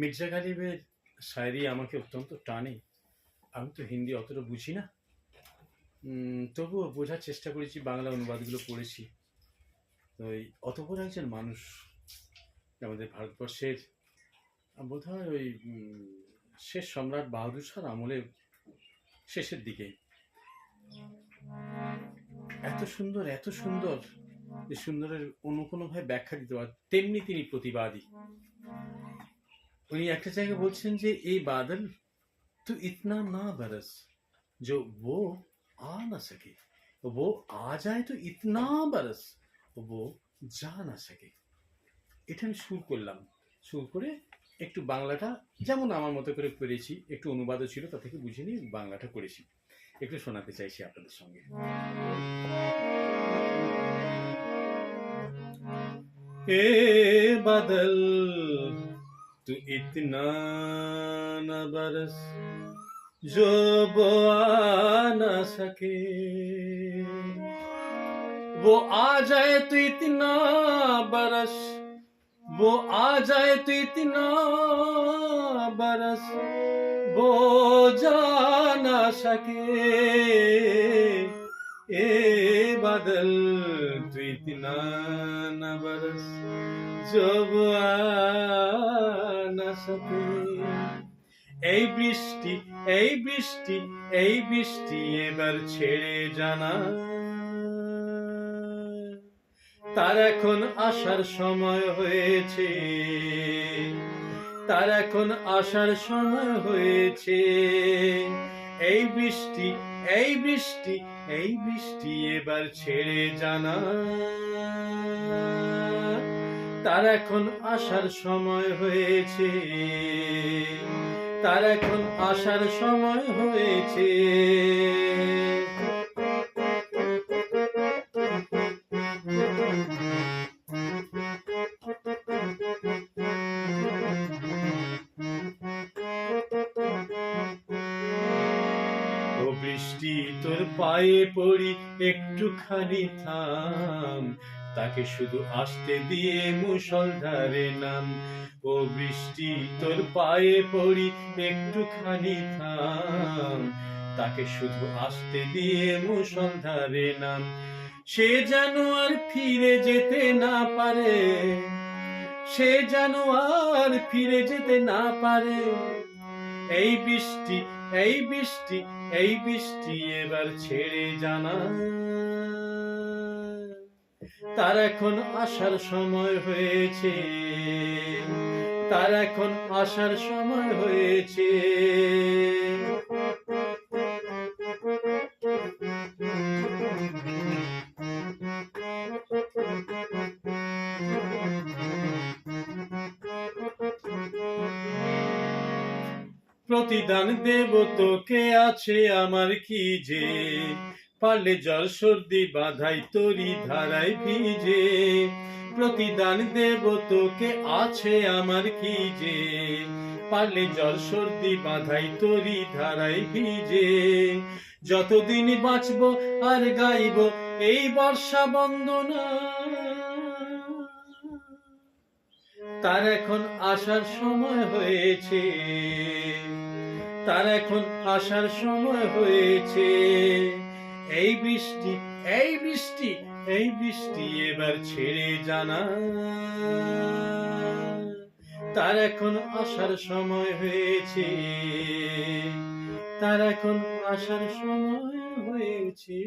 মির্জা গালিবের শায়রি আমাকে অত্যন্ত টানে। আমি তো হিন্দি অতটা বুঝি না। তবুও বোঝার চেষ্টা করেছি, বাংলা অনুবাদগুলো পড়েছি। তো ওই অত বড় একজন মানুষ আমাদের ভারতবর্ষের বোধ হয় ওই শেষ সম্রাট বাহাদুর শাহর আমলে শেষের দিকে। এত সুন্দর এত সুন্দর, যে সুন্দরের অন্য কোনোভাবে ব্যাখ্যা দিতে পারে তেমনি তিনি প্রতিবাদী। উনি একটা জায়গায় বলছেন যে এই বাদল তো ইতনা না বরস जो वो आ ना सके वो आ जाए तो इतना बरस वो যা না সকে এটা আমি সুর করলাম সুর করে একটু বাংলাটা যেমন আমার মতো করে করেছি একটু অনুবাদও ছিল তা থেকে বুঝে নিয়ে বাংলাটা করেছি একটু শোনাতে চাইছি আপনাদের সঙ্গে ए बदल तू इतना न बरस जो वो आ न सके वो आ जाए तो इतना बरस वो आ जाए तो इतना बरस वो जा न सके ए बदल तू इतना न बरस जब आ সাথে। এই বৃষ্টি এই বৃষ্টি এই বৃষ্টি এবার ছেড়ে জানা। তার এখন আসার সময় হয়েছে। তার এখন আসার সময় হয়েছে। এই বৃষ্টি এই বৃষ্টি এই বৃষ্টি এবার ছেড়ে জানা। তার এখন আসার সময় হয়েছে। তার এখন আসার সময় হয়েছে। বৃষ্টি তোর পায়ে পড়ি, একটুখানি থাম। তাকে শুধু আসতে দিয়ে মুসলধারে নাম। ও বৃষ্টি তোর পায়ে পড়ি, একটুখানি থাম। তাকে শুধু আসতে দিয়ে মুসলধারে নাম। সে যেন আর ফিরে যেতে না পারে। সে যেন আর ফিরে যেতে না পারে। এই বৃষ্টি এই বৃষ্টি এই বৃষ্টি এবার ছেড়ে জানা। তার এখন আসার সময় হয়েছে। তার এখন আসার সময় হয়েছে। প্রতিদান দেব তোকে, আছে আমার কি যে? পারলে জল সর্দি বাধাই তরি ধারায় ভিজে। প্রতিদান দেব তোকে, আছে আমার কি যে? পারলে জল সর্দি বাধাই তরি ধারায় ভিজে। যতদিন বাঁচব আর গাইব এই বর্ষা বন্দনা। তার এখন আসার সময় হয়েছে। তার এখন আসার সময় হয়েছে। এই বৃষ্টি এই বৃষ্টি এই বৃষ্টি এবার ছেড়ে জানা। তার এখন আসার সময় হয়েছে। তার এখন আসার সময় হয়েছে।